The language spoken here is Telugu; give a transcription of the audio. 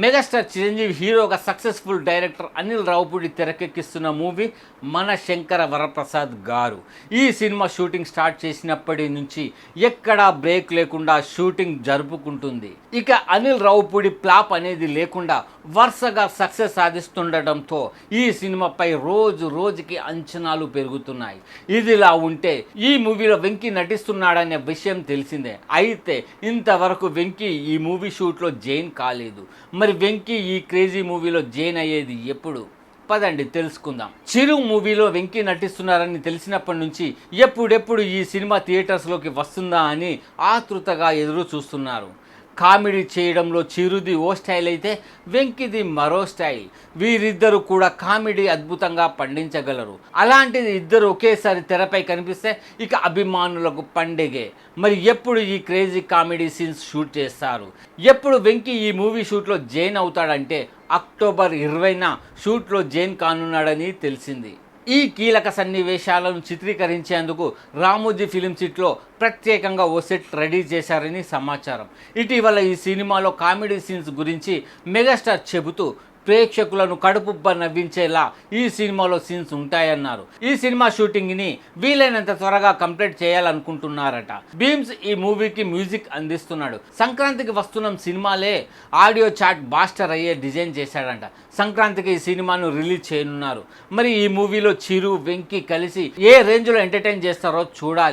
మెగాస్టార్ చిరంజీవి హీరోగా సక్సెస్ఫుల్ డైరెక్టర్ అనిల్ రావుపూడి తెరకెక్కిస్తున్న మూవీ మన శంకర వరప్రసాద్ గారు. ఈ సినిమా షూటింగ్ స్టార్ట్ చేసినప్పటి నుంచి ఎక్కడా బ్రేక్ లేకుండా షూటింగ్ జరుపుకుంటుంది. ఇక అనిల్ రావుపూడి ప్లాప్ అనేది లేకుండా వరుసగా సక్సెస్ సాధిస్తుండటంతో ఈ సినిమాపై రోజు రోజుకి అంచనాలు పెరుగుతున్నాయి. ఇదిలా ఉంటే ఈ మూవీలో వెంకీ నటిస్తున్నాడనే విషయం తెలిసిందే. అయితే ఇంతవరకు వెంకీ ఈ మూవీ షూట్లో జైన్ కాలేదు. మరి వెంకీ ఈ క్రేజీ మూవీలో జైన్ అయ్యేది ఎప్పుడు? పదండి తెలుసుకుందాం. చిరు మూవీలో వెంకీ నటిస్తున్నారని తెలిసినప్పటి నుంచి ఎప్పుడెప్పుడు ఈ సినిమా థియేటర్స్లోకి వస్తుందా అని ఆతృతగా ఎదురు చూస్తున్నారు కామెడీ చేయడంలో చిరుది ఓ స్టైల్ అయితే వెంకిది మరో స్టైల్. వీరిద్దరూ కూడా కామెడీ అద్భుతంగా పండించగలరు. అలాంటిది ఇద్దరు ఒకేసారి తెరపై కనిపిస్తే ఇక అభిమానులకు పండగే. మరి ఎప్పుడు ఈ క్రేజీ కామెడీ సీన్స్ షూట్ చేస్తారు? ఎప్పుడు వెంకీ ఈ మూవీ షూట్లో జైన్ అవుతాడంటే అక్టోబర్ ఇరవైన షూట్లో జైన్ కానున్నాడని తెలిసింది. ఈ కీలక సన్నివేశాలను చిత్రీకరించేందుకు రామోజీ ఫిలిం సిట్లో ప్రత్యేకంగా ఓ సెట్ రెడీ చేశారని సమాచారం. ఇటీవల ఈ సినిమాలో కామెడీ సీన్స్ గురించి మెగాస్టార్ చెబుతూ ప్రేక్షకులను కడుపుబ్బ నవ్వించేలా ఈ సినిమాలో సీన్స్ ఉంటాయన్నారు. ఈ సినిమా షూటింగ్ని వీలైనంత త్వరగా కంప్లీట్ చేయాలనుకుంటున్నారట. భీమ్స్ ఈ మూవీకి మ్యూజిక్ అందిస్తున్నాడు. సంక్రాంతికి వస్తున్న సినిమాలే ఆడియో చాట్ బాస్టర్ అయ్యే డిజైన్ చేశాడంట. సంక్రాంతికి ఈ సినిమాను రిలీజ్ చేయనున్నారు. మరి ఈ మూవీలో చిరు వెంకీ కలిసి ఏ రేంజ్లో ఎంటర్టైన్ చేస్తారో చూడాలి.